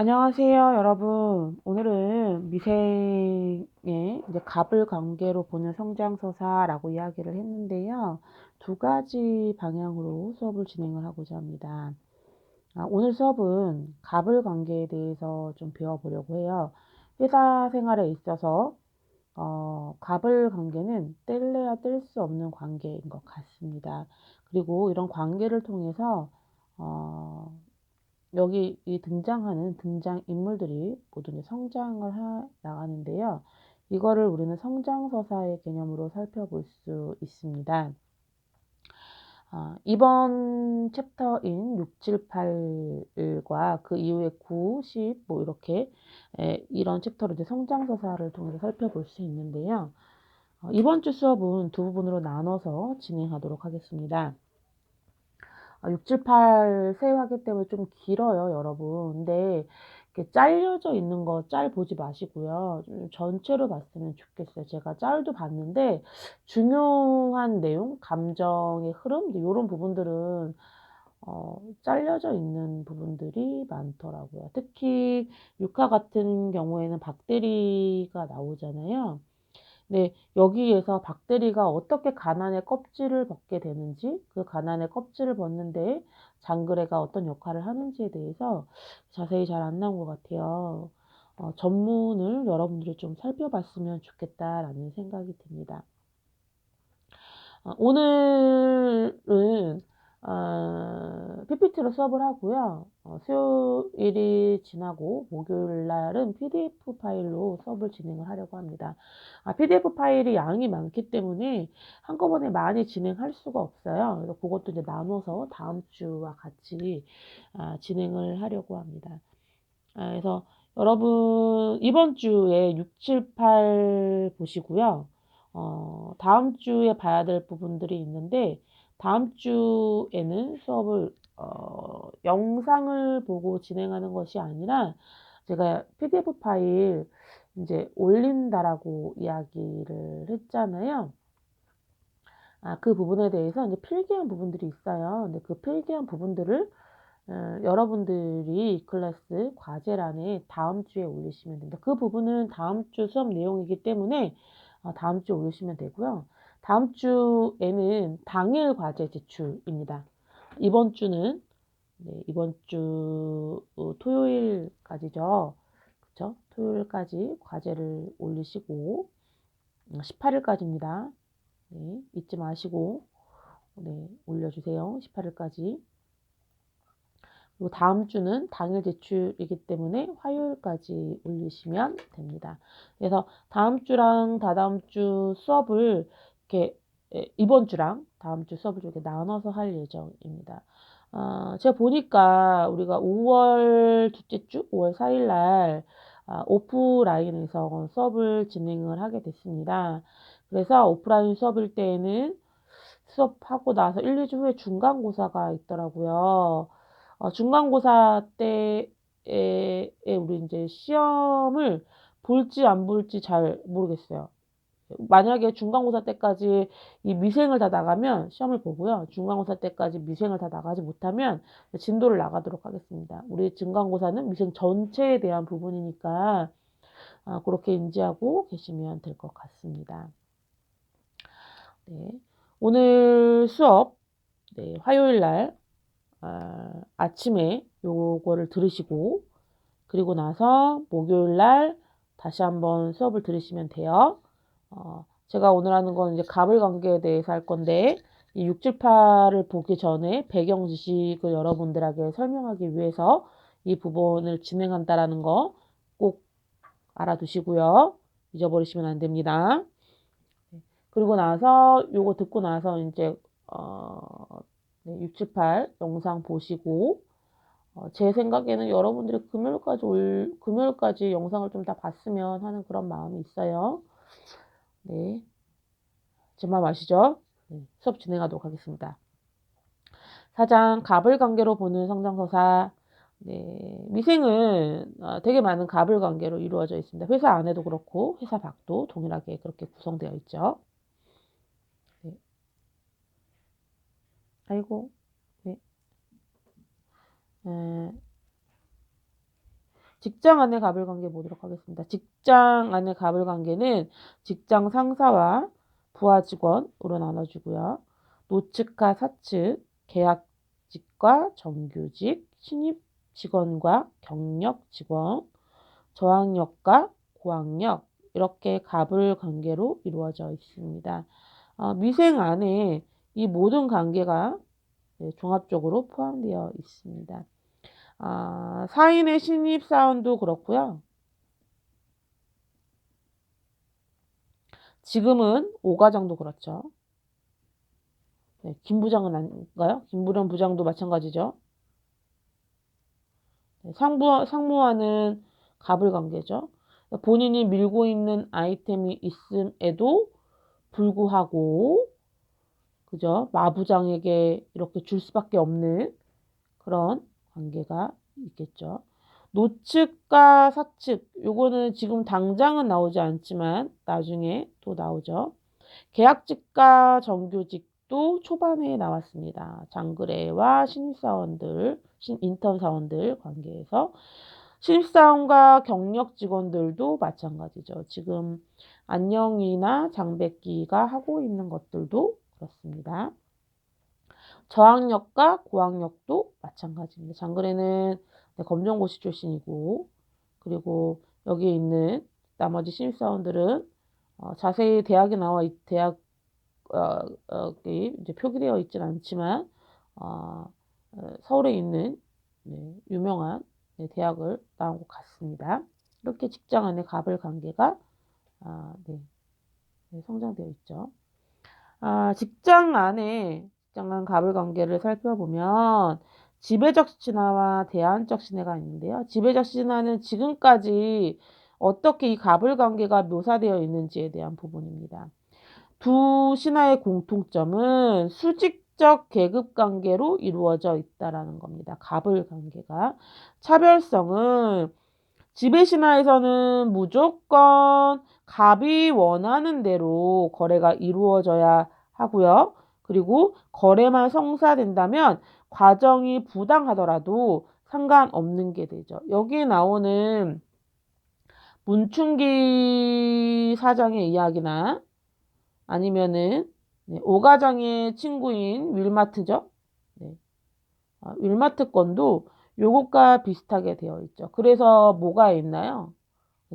안녕하세요, 여러분. 오늘은 미생의 이제 갑을 관계로 보는 성장서사라고 이야기를 했는데요. 두 가지 방향으로 수업을 진행을 하고자 합니다. 아, 오늘 수업은 갑을 관계에 대해서 좀 배워보려고 해요. 회사 생활에 있어서 어, 갑을 관계는 뗄래야 뗄 수 없는 관계인 것 같습니다. 그리고 이런 관계를 통해서 어, 여기 이 등장하는 등장 인물들이 모두 성장을 해 나가는데요. 이거를 우리는 성장서사의 개념으로 살펴볼 수 있습니다. 아, 이번 챕터인 6, 7, 8과 그 이후에 9, 10, 뭐 이렇게 에, 이런 챕터로 이제 성장서사를 통해서 살펴볼 수 있는데요. 어, 이번 주 수업은 두 부분으로 나눠서 진행하도록 하겠습니다. 6, 7, 8 세화기 때문에 좀 길어요, 여러분. 근데 이렇게 잘려져 있는 거 짤 보지 마시고요. 전체로 봤으면 좋겠어요. 제가 짤도 봤는데 중요한 내용, 감정의 흐름 이런 부분들은 어, 잘려져 있는 부분들이 많더라고요. 특히 육화 같은 경우에는 박대리가 나오잖아요. 네, 여기에서 박대리가 어떻게 가난의 껍질을 벗게 되는지, 그 가난의 껍질을 벗는데 장그래가 어떤 역할을 하는지에 대해서 자세히 잘 안 나온 것 같아요. 어, 전문을 여러분들이 좀 살펴봤으면 좋겠다라는 생각이 듭니다. 어, 오늘은 어, PPT로 수업을 하고요. 어, 수요일이 지나고 목요일 날은 PDF 파일로 수업을 진행을 하려고 합니다. 아, PDF 파일이 양이 많기 때문에 한꺼번에 많이 진행할 수가 없어요. 그래서 그것도 이제 나눠서 다음 주와 같이 아, 진행을 하려고 합니다. 아, 그래서 여러분 이번 주에 6, 7, 8 보시고요. 어, 다음 주에 봐야 될 부분들이 있는데 다음 주에는 수업을 어, 영상을 보고 진행하는 것이 아니라 제가 PDF 파일 이제 올린다라고 이야기를 했잖아요. 아, 그 부분에 대해서 이제 필기한 부분들이 있어요. 근데 그 필기한 부분들을 어, 여러분들이 클래스 과제란에 다음 주에 올리시면 됩니다. 그 부분은 다음 주 수업 내용이기 때문에 어, 다음 주에 올리시면 되고요. 다음 주에는 당일 과제 제출입니다. 이번 주는 네, 이번 주 어, 토요일까지죠. 그렇죠? 토요일까지 과제를 올리시고 18일까지입니다. 음, 네, 잊지 마시고 네, 올려주세요. 18일까지. 그리고 다음 주는 당일 제출이기 때문에 화요일까지 올리시면 됩니다. 그래서 다음 주랑 다다음 주 수업을 이렇게 이번 주랑 다음 주 수업을 이렇게 나눠서 할 예정입니다. 어, 제가 보니까 우리가 5월 둘째 주, 5월 4일 날 아, 오프라인에서 수업을 진행을 하게 됐습니다. 그래서 오프라인 수업일 때에는 수업하고 나서 1, 2주 후에 중간고사가 있더라고요. 어, 중간고사 때에 우리 이제 시험을 볼지 안 볼지 잘 모르겠어요. 만약에 중간고사 때까지 이 미생을 다 나가면 시험을 보고요. 중간고사 때까지 미생을 다 나가지 못하면 진도를 나가도록 하겠습니다. 우리 중간고사는 미생 전체에 대한 부분이니까 아, 그렇게 인지하고 계시면 될 것 같습니다. 네. 오늘 수업 네, 화요일 날 아, 아침에 요거를 들으시고 그리고 나서 목요일 날 다시 한번 수업을 들으시면 돼요. 어, 제가 오늘 하는 건 이제 갑을 관계에 대해서 할 건데 이 6, 7, 8을 보기 전에 배경 지식을 여러분들에게 설명하기 위해서 이 부분을 진행한다라는 거 꼭 알아두시고요. 잊어버리시면 안 됩니다. 그리고 나서 요거 듣고 나서 이제 어, 네, 6, 7, 8 영상 보시고 어, 제 생각에는 여러분들이 금요일까지 올 금요일까지 영상을 좀 다 봤으면 하는 그런 마음이 있어요. 네. 제말 아시죠? 네. 수업 진행하도록 하겠습니다. 사장 갑을 관계로 보는 성장서사 네, 미생은 어, 되게 많은 갑을 관계로 이루어져 있습니다. 회사 안에도 그렇고 회사 밖도 동일하게 그렇게 구성되어 있죠. 네. 아이고, 네. 에, 직장 안의 갑을 관계 보도록 하겠습니다. 직장 안의 갑을 관계는 직장 상사와 부하 직원으로 나눠주고요. 노측과 사측, 계약직과 정규직, 신입 직원과 경력 직원, 저학력과 고학력 이렇게 갑을 관계로 이루어져 있습니다. 어, 미생 안에 이 모든 관계가 네, 종합적으로 포함되어 있습니다. 아, 사인의 신입 사원도 그렇고요. 지금은 오과장도 그렇죠. 네, 김 부장은 아닌가요? 김부련 부장도 마찬가지죠. 네, 상부, 상무와는 갑을 관계죠. 본인이 밀고 있는 아이템이 있음에도 불구하고 그죠? 마부장에게 이렇게 줄 수밖에 없는 그런 관계가 있겠죠. 노측과 사측 요거는 지금 당장은 나오지 않지만 나중에 또 나오죠. 계약직과 정규직도 초반에 나왔습니다. 장그래와 신입사원들, 인턴 사원들 관계에서 신입사원과 경력 직원들도 마찬가지죠. 지금 안녕이나 장백기가 하고 있는 것들도 그렇습니다. 저학력과 고학력도 마찬가지입니다. 장글에는 네, 검정고시 출신이고 그리고 여기에 있는 나머지 신입사원들은 어, 자세히 대학에 나와 대학 어, 어, 표기되어 있지는 않지만 어, 어, 서울에 있는 네, 유명한 네, 대학을 나온 것 같습니다. 이렇게 직장 안에 갑을 관계가 아, 네, 네, 성장되어 있죠. 아, 직장 안에 안 갑을 관계를 살펴보면 지배적 신화와 대안적 신화가 있는데요. 지배적 신화는 지금까지 어떻게 이 갑을 관계가 묘사되어 있는지에 대한 부분입니다. 두 신화의 공통점은 수직적 계급 관계로 이루어져 있다라는 겁니다. 갑을 관계가 차별성은 지배 신화에서는 무조건 갑이 원하는 대로 거래가 이루어져야 하고요. 그리고 거래만 성사된다면 과정이 부당하더라도 상관없는 게 되죠. 여기에 나오는 문충기 사장의 이야기나 아니면은 네, 오가장의 친구인 윌마트죠. 네. 아, 윌마트 건도 요것과 비슷하게 되어 있죠. 그래서 뭐가 있나요?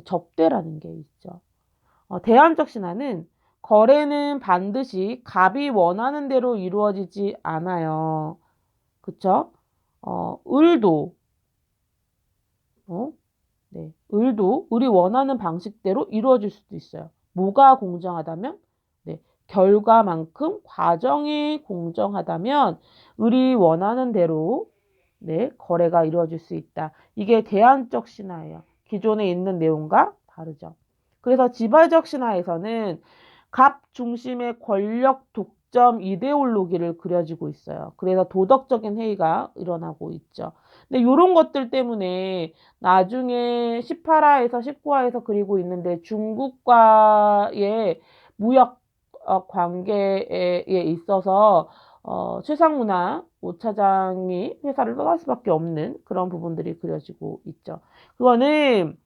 접대라는 게 있죠. 어, 대안적 신화는 거래는 반드시 갑이 원하는 대로 이루어지지 않아요. 그쵸? 어, 을도, 어? 네, 을도 우리 원하는 방식대로 이루어질 수도 있어요. 뭐가 공정하다면? 네, 결과만큼 과정이 공정하다면 우리 원하는 대로 네, 거래가 이루어질 수 있다. 이게 대안적 신화예요. 기존에 있는 내용과 다르죠. 그래서 지발적 신화에서는 갑 중심의 권력 독점 이데올로기를 그려지고 있어요. 그래서 도덕적인 회의가 일어나고 있죠. 근데 이런 것들 때문에 나중에 18화에서 19화에서 그리고 있는데 중국과의 무역 어, 관계에 있어서 어, 최상무나 오 차장이 회사를 떠날 수밖에 없는 그런 부분들이 그려지고 있죠. 그거는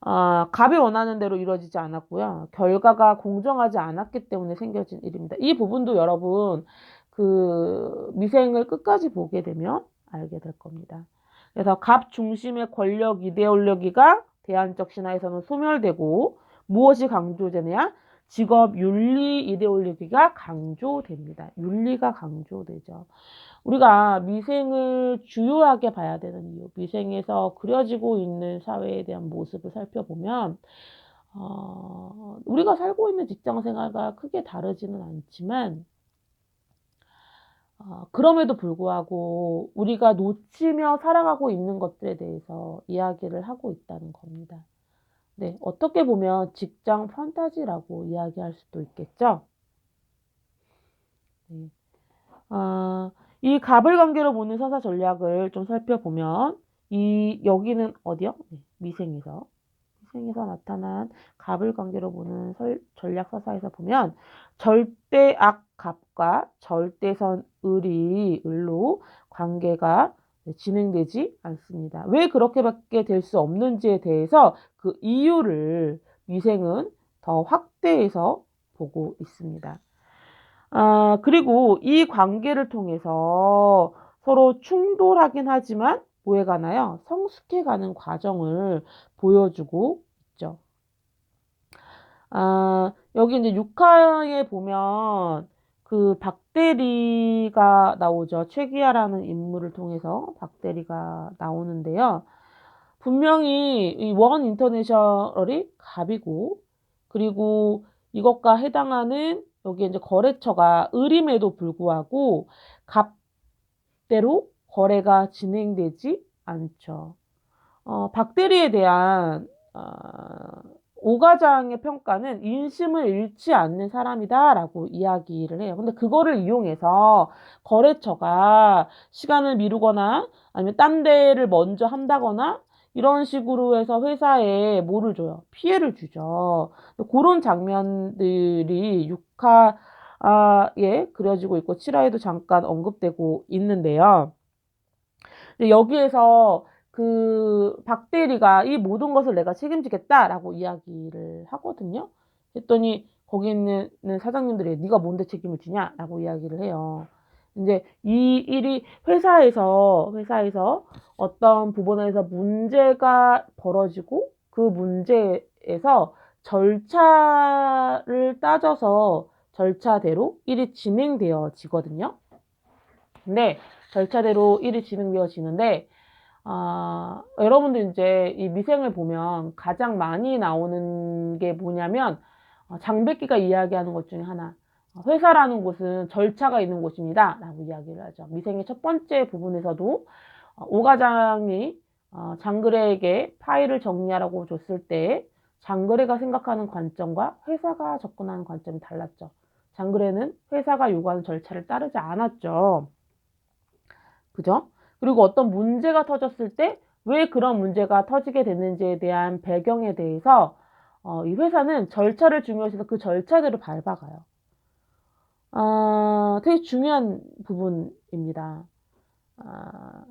어, 갑이 원하는 대로 이루어지지 않았고요. 결과가 공정하지 않았기 때문에 생겨진 일입니다. 이 부분도 여러분 그 미생을 끝까지 보게 되면 알게 될 겁니다. 그래서 갑 중심의 권력 이데올로기가 대안적 신화에서는 소멸되고 무엇이 강조되냐? 직업 윤리 이데올로기가 강조됩니다. 윤리가 강조되죠. 우리가 미생을 주요하게 봐야 되는 이유, 미생에서 그려지고 있는 사회에 대한 모습을 살펴보면, 어, 우리가 살고 있는 직장 생활과 크게 다르지는 않지만, 어, 그럼에도 불구하고 우리가 놓치며 살아가고 있는 것들에 대해서 이야기를 하고 있다는 겁니다. 네, 어떻게 보면 직장 판타지라고 이야기할 수도 있겠죠. 네. 어, 이 갑을 관계로 보는 서사 전략을 좀 살펴보면 이 여기는 어디요? 네, 미생에서 미생에서 나타난 갑을 관계로 보는 설, 전략 서사에서 보면 절대 악 갑과 절대선 을이 을로 관계가 네, 진행되지 않습니다. 왜 그렇게밖에 될 수 없는지에 대해서 그 이유를 미생은 더 확대해서 보고 있습니다. 아, 그리고 이 관계를 통해서 서로 충돌하긴 하지만 뭐해 가나요? 성숙해 가는 과정을 보여주고 있죠. 아, 여기 이제 6화에 보면 그 박대리가 나오죠. 최기아라는 인물을 통해서 박대리가 나오는데요. 분명히 이 원 인터내셔널이 갑이고 그리고 이것과 해당하는 여기 이제 거래처가 을임에도 불구하고 갑대로 거래가 진행되지 않죠. 어, 박대리에 대한 어, 오과장의 평가는 인심을 잃지 않는 사람이다라고 이야기를 해요. 근데 그거를 이용해서 거래처가 시간을 미루거나 아니면 딴 데를 먼저 한다거나 이런 식으로 해서 회사에 뭐를 줘요? 피해를 주죠. 그런 장면들이 6화에 그려지고 있고 7화에도 잠깐 언급되고 있는데요. 여기에서 그 박대리가 이 모든 것을 내가 책임지겠다라고 이야기를 하거든요. 했더니 거기 있는 사장님들이 네가 뭔데 책임을 지냐라고 이야기를 해요. 이제 이 일이 회사에서 회사에서 어떤 부분에서 문제가 벌어지고 그 문제에서 절차를 따져서 절차대로 일이 진행되어지거든요. 근데 절차대로 일이 진행되어지는데 아, 여러분들 이제 이 미생을 보면 가장 많이 나오는 게 뭐냐면 어, 장백기가 이야기하는 것 중에 하나. 어, 회사라는 곳은 절차가 있는 곳입니다. 라고 이야기를 하죠. 미생의 첫 번째 부분에서도 어, 오 과장이 장그래에게 파일을 정리하라고 줬을 때 장그래가 생각하는 관점과 회사가 접근하는 관점이 달랐죠. 장그래는 회사가 요구하는 절차를 따르지 않았죠. 그죠? 그리고 어떤 문제가 터졌을 때 왜 그런 문제가 터지게 됐는지에 대한 배경에 대해서 어, 이 회사는 절차를 중요시해서 그 절차대로 밟아가요. 아, 되게 중요한 부분입니다. 아,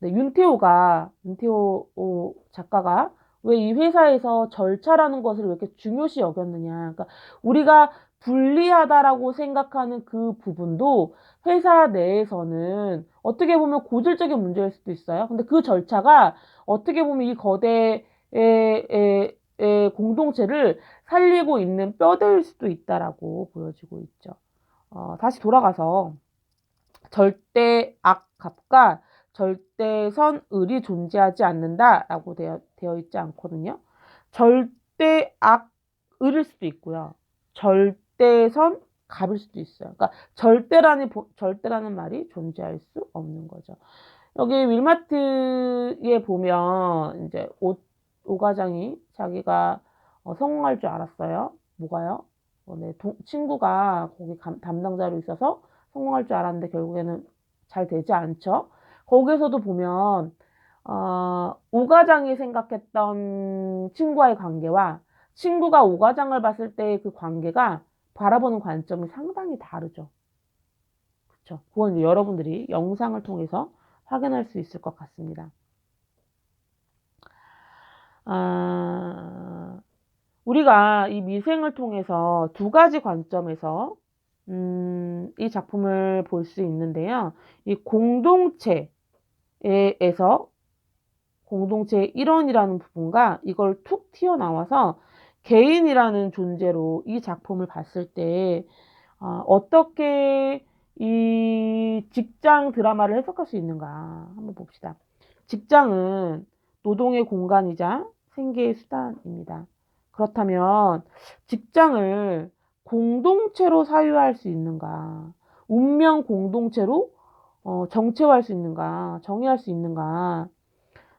네, 윤태호가, 윤태호 작가가 왜 이 회사에서 절차라는 것을 왜 이렇게 중요시 여겼느냐. 그러니까 우리가 불리하다라고 생각하는 그 부분도 회사 내에서는 어떻게 보면 고질적인 문제일 수도 있어요. 근데 그 절차가 어떻게 보면 이 거대의 공동체를 살리고 있는 뼈대일 수도 있다라고 보여지고 있죠. 어, 다시 돌아가서 절대 악갑과 절대 선 을이 존재하지 않는다라고 되어, 되어 있지 않거든요. 절대 악을일 수도 있고요. 절 대선 갑일 수도 있어요. 그러니까 절대라는 절대라는 말이 존재할 수 없는 거죠. 여기 윌마트에 보면 이제 오, 오 과장이 자기가 어, 성공할 줄 알았어요. 뭐가요? 어, 네, 도, 친구가 거기 감, 담당자로 있어서 성공할 줄 알았는데 결국에는 잘 되지 않죠. 거기에서도 보면 어, 오 과장이 생각했던 친구와의 관계와 친구가 오 과장을 봤을 때그 관계가 바라보는 관점이 상당히 다르죠. 그렇죠. 그건 여러분들이 영상을 통해서 확인할 수 있을 것 같습니다. 아, 우리가 이 미생을 통해서 두 가지 관점에서 음, 이 작품을 볼 수 있는데요. 이 공동체에서 공동체의 일원이라는 부분과 이걸 툭 튀어나와서 개인이라는 존재로 이 작품을 봤을 때 어, 어떻게 이 직장 드라마를 해석할 수 있는가 한번 봅시다. 직장은 노동의 공간이자 생계의 수단입니다. 그렇다면 직장을 공동체로 사유할 수 있는가? 운명 공동체로 어, 정체화할 수 있는가? 정의할 수 있는가?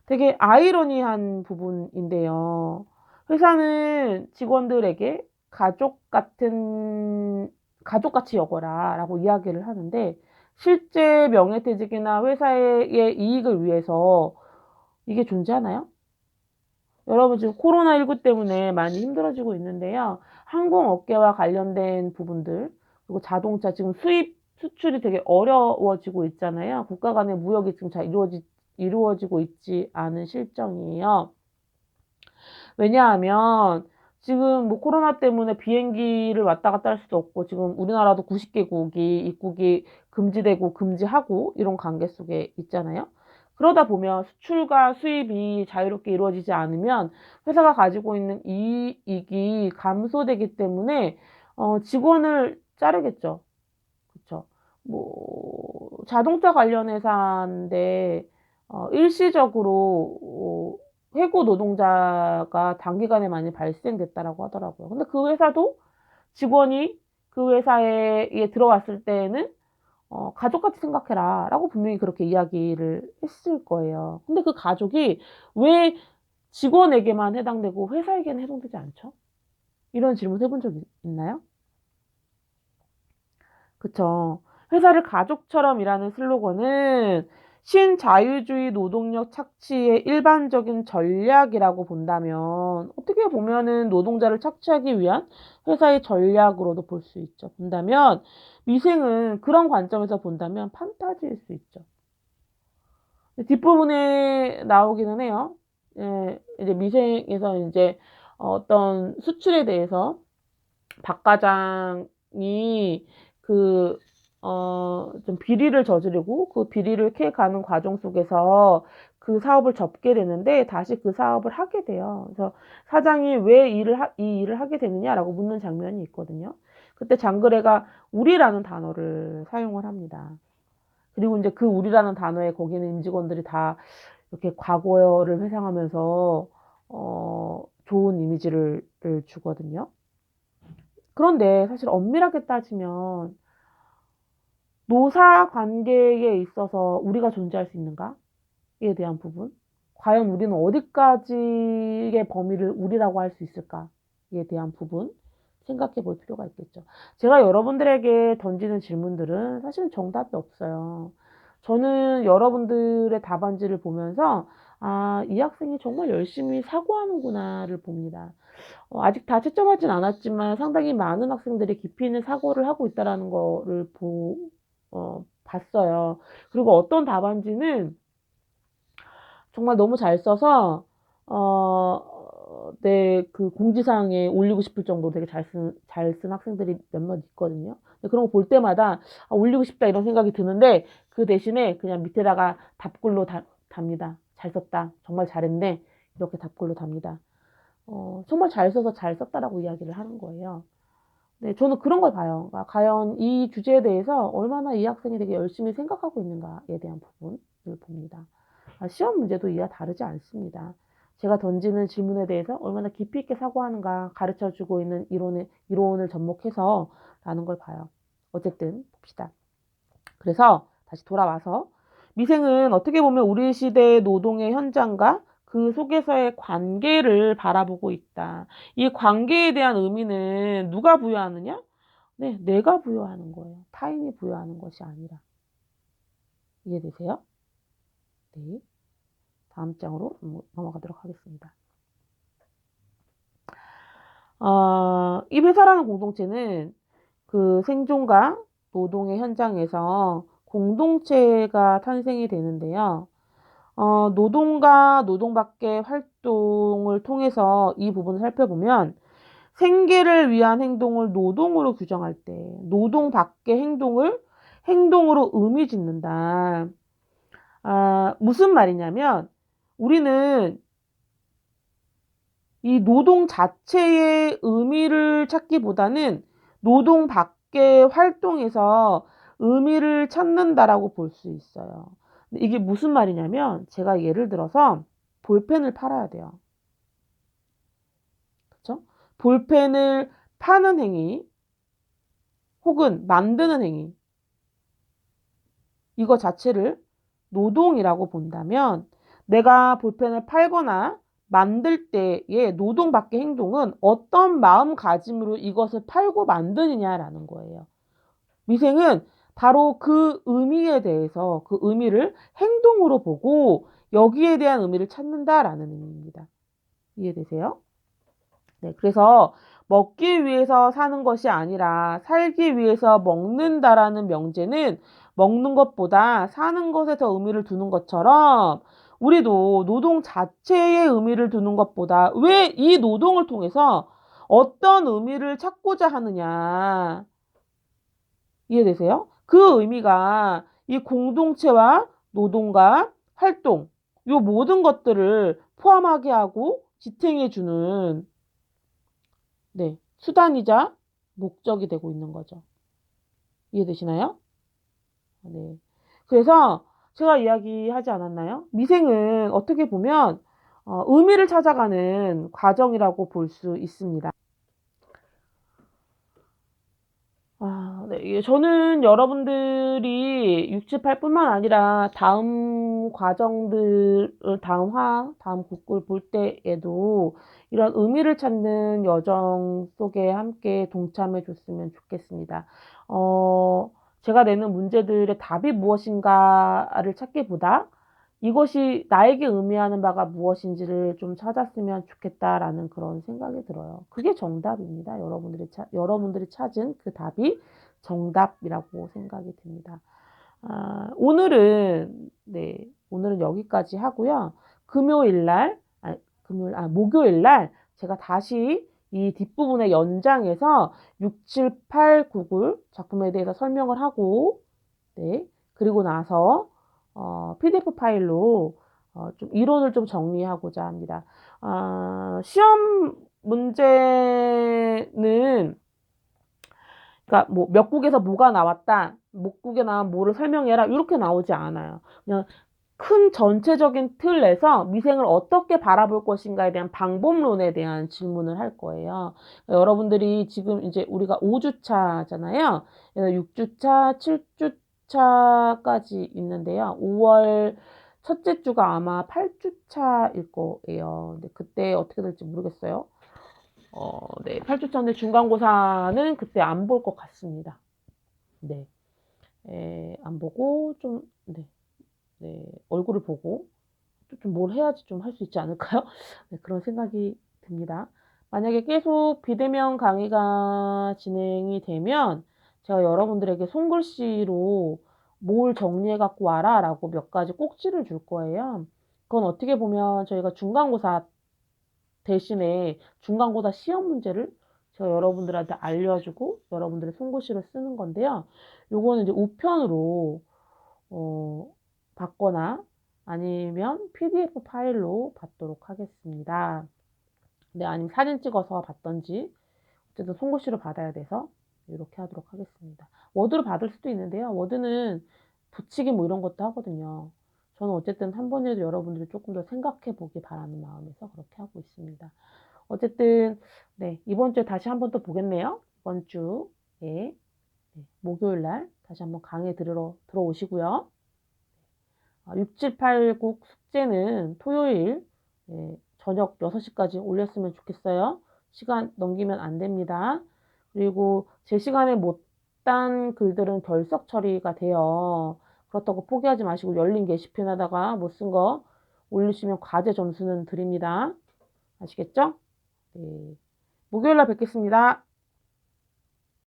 되게 아이러니한 부분인데요. 회사는 직원들에게 가족 같은, 가족같이 여거라 라고 이야기를 하는데, 실제 명예퇴직이나 회사의 이익을 위해서 이게 존재하나요? 여러분 지금 코로나19 때문에 많이 힘들어지고 있는데요. 항공업계와 관련된 부분들, 그리고 자동차 지금 수입, 수출이 되게 어려워지고 있잖아요. 국가 간의 무역이 지금 잘 이루어지지 이루어지고 있지 않은 실정이에요. 왜냐하면 지금 뭐 코로나 때문에 비행기를 왔다 갔다 할 수도 없고 지금 우리나라도 90개국이 입국이 금지되고 금지하고 이런 관계 속에 있잖아요. 그러다 보면 수출과 수입이 자유롭게 이루어지지 않으면 회사가 가지고 있는 이익이 감소되기 때문에 어, 직원을 자르겠죠. 뭐 자동차 관련 회사인데 어, 일시적으로 어, 해고 노동자가 단기간에 많이 발생됐다라고 하더라고요. 근데 그 회사도 직원이 그 회사에 들어왔을 때에는 어, 가족같이 생각해라 라고 분명히 그렇게 이야기를 했을 거예요. 근데 그 가족이 왜 직원에게만 해당되고 회사에게는 해당되지 않죠? 이런 질문 해본 적 있나요? 그쵸. 회사를 가족처럼 일하는 슬로건은 신자유주의 노동력 착취의 일반적인 전략이라고 본다면 어떻게 보면은 노동자를 착취하기 위한 회사의 전략으로도 볼 수 있죠. 본다면 미생은 그런 관점에서 본다면 판타지일 수 있죠. 뒷부분에 나오기는 해요. 예, 이제 미생에서 이제 어떤 수출에 대해서 박 과장이 그 어, 좀 비리를 저지르고 그 비리를 캐가는 과정 속에서 그 사업을 접게 되는데 다시 그 사업을 하게 돼요. 그래서 사장이 왜 일을 하, 이 일을 하게 되느냐라고 묻는 장면이 있거든요. 그때 장그래가 우리라는 단어를 사용을 합니다. 그리고 이제 그 우리라는 단어에 거기는 임직원들이 다 이렇게 과거를 회상하면서 어, 좋은 이미지를 주거든요. 그런데 사실 엄밀하게 따지면 노사 관계에 있어서 우리가 존재할 수 있는가에 대한 부분. 과연 우리는 어디까지의 범위를 우리라고 할 수 있을까에 대한 부분. 생각해 볼 필요가 있겠죠. 제가 여러분들에게 던지는 질문들은 사실은 정답이 없어요. 저는 여러분들의 답안지를 보면서 아, 이 학생이 정말 열심히 사고하는구나를 봅니다. 어, 아직 다 채점하진 않았지만 상당히 많은 학생들이 깊이 있는 사고를 하고 있다는 거를 보, 어, 봤어요. 그리고 어떤 답안지는 정말 너무 잘 써서 어, 내그 공지사항에 올리고 싶을 정도로 되게 잘 쓴, 잘 쓴 학생들이 몇몇 있거든요. 그런 거 볼 때마다 아, 올리고 싶다 이런 생각이 드는데 그 대신에 그냥 밑에다가 답글로 다, 답니다. 잘 썼다. 정말 잘했네. 이렇게 답글로 답니다. 어, 정말 잘 써서 잘 썼다라고 이야기를 하는 거예요. 네, 저는 그런 걸 봐요. 그러니까 과연 이 주제에 대해서 얼마나 이 학생이 되게 열심히 생각하고 있는가에 대한 부분을 봅니다. 아, 시험 문제도 이와 다르지 않습니다. 제가 던지는 질문에 대해서 얼마나 깊이 있게 사고하는가 가르쳐 주고 있는 이론을, 이론을 접목해서 라는 걸 봐요. 어쨌든 봅시다. 그래서 다시 돌아와서 미생은 어떻게 보면 우리 시대의 노동의 현장과 그 속에서의 관계를 바라보고 있다. 이 관계에 대한 의미는 누가 부여하느냐? 네, 내가 부여하는 거예요. 타인이 부여하는 것이 아니라. 이해되세요? 네. 다음 장으로 넘어가도록 하겠습니다. 어, 이 회사라는 공동체는 그 생존과 노동의 현장에서 공동체가 탄생이 되는데요. 어, 노동과 노동 밖의 활동을 통해서 이 부분을 살펴보면 생계를 위한 행동을 노동으로 규정할 때 노동 밖의 행동을 행동으로 의미 짓는다. 아, 무슨 말이냐면 우리는 이 노동 자체의 의미를 찾기보다는 노동 밖의 활동에서 의미를 찾는다라고 볼 수 있어요. 이게 무슨 말이냐면 제가 예를 들어서 볼펜을 팔아야 돼요. 그렇죠? 볼펜을 파는 행위 혹은 만드는 행위 이거 자체를 노동이라고 본다면 내가 볼펜을 팔거나 만들 때의 노동 밖의 행동은 어떤 마음가짐으로 이것을 팔고 만드느냐라는 거예요. 미생은 바로 그 의미에 대해서 그 의미를 행동으로 보고 여기에 대한 의미를 찾는다라는 의미입니다. 이해되세요? 네, 그래서 먹기 위해서 사는 것이 아니라 살기 위해서 먹는다라는 명제는 먹는 것보다 사는 것에 더 의미를 두는 것처럼 우리도 노동 자체에 의미를 두는 것보다 왜 이 노동을 통해서 어떤 의미를 찾고자 하느냐. 이해되세요? 그 의미가 이 공동체와 노동과 활동, 요 모든 것들을 포함하게 하고 지탱해 주는 네, 수단이자 목적이 되고 있는 거죠. 이해되시나요? 네. 그래서 제가 이야기하지 않았나요? 미생은 어떻게 보면 어, 의미를 찾아가는 과정이라고 볼 수 있습니다. 아, 네. 예, 저는 여러분들이 678뿐만 아니라 다음 과정들, 어, 다음 화, 다음 국을 볼 때에도 이런 의미를 찾는 여정 속에 함께 동참해 줬으면 좋겠습니다. 어, 제가 내는 문제들의 답이 무엇인가를 찾기보다 이것이 나에게 의미하는 바가 무엇인지를 좀 찾았으면 좋겠다라는 그런 생각이 들어요. 그게 정답입니다. 여러분들이 차, 여러분들이 찾은 그 답이 정답이라고 생각이 듭니다. 아, 오늘은 네 오늘은 여기까지 하고요. 금요일 날, 아, 금요일 아 목요일 날 제가 다시 이 뒷부분의 연장에서 6, 7, 8, 9글 작품에 대해서 설명을 하고 네 그리고 나서 어, PDF 파일로 어, 좀 이론을 좀 정리하고자 합니다. 아, 시험 문제는 그러니까 뭐 몇 국에서 뭐가 나왔다, 목 국에 나온 뭐를 설명해라 이렇게 나오지 않아요. 그냥 큰 전체적인 틀 내서 미생을 어떻게 바라볼 것인가에 대한 방법론에 대한 질문을 할 거예요. 여러분들이 지금 이제 우리가 5주차잖아요. 6주차, 7주 차까지 있는데요. 5월 첫째 주가 아마 8주차일 거예요. 근데 그때 어떻게 될지 모르겠어요. 어, 네. 8주차인데 중간고사는 그때 안 볼 것 같습니다. 네. 에, 안 보고 좀, 네. 네. 얼굴을 보고 좀 뭘 해야지 좀 할 수 있지 않을까요? 네, 그런 생각이 듭니다. 만약에 계속 비대면 강의가 진행이 되면 제가 여러분들에게 손글씨로 뭘 정리해 갖고 와라 라고 몇 가지 꼭지를 줄 거예요. 그건 어떻게 보면 저희가 중간고사 대신에 중간고사 시험 문제를 제가 여러분들한테 알려주고 여러분들의 손글씨로 쓰는 건데요. 요거는 이제 우편으로 어, 받거나 아니면 PDF 파일로 받도록 하겠습니다. 네, 아니면 사진 찍어서 받던지 어쨌든 손글씨로 받아야 돼서 이렇게 하도록 하겠습니다. 워드로 받을 수도 있는데요. 워드는 붙이기 뭐 이런 것도 하거든요. 저는 어쨌든 한 번이라도 여러분들이 조금 더 생각해 보기 바라는 마음에서 그렇게 하고 있습니다. 어쨌든 네 이번 주에 다시 한 번 또 보겠네요. 이번 주에 네, 목요일 날 다시 한번 강의 들으러 들어오시고요. 6, 7, 8국 숙제는 토요일 네, 저녁 6시까지 올렸으면 좋겠어요. 시간 넘기면 안 됩니다. 그리고 제 시간에 못단 글들은 결석 처리가 돼요. 그렇다고 포기하지 마시고 열린 게시판에다가 못 쓴 거 올리시면 과제 점수는 드립니다. 아시겠죠? 네. 목요일날 뵙겠습니다.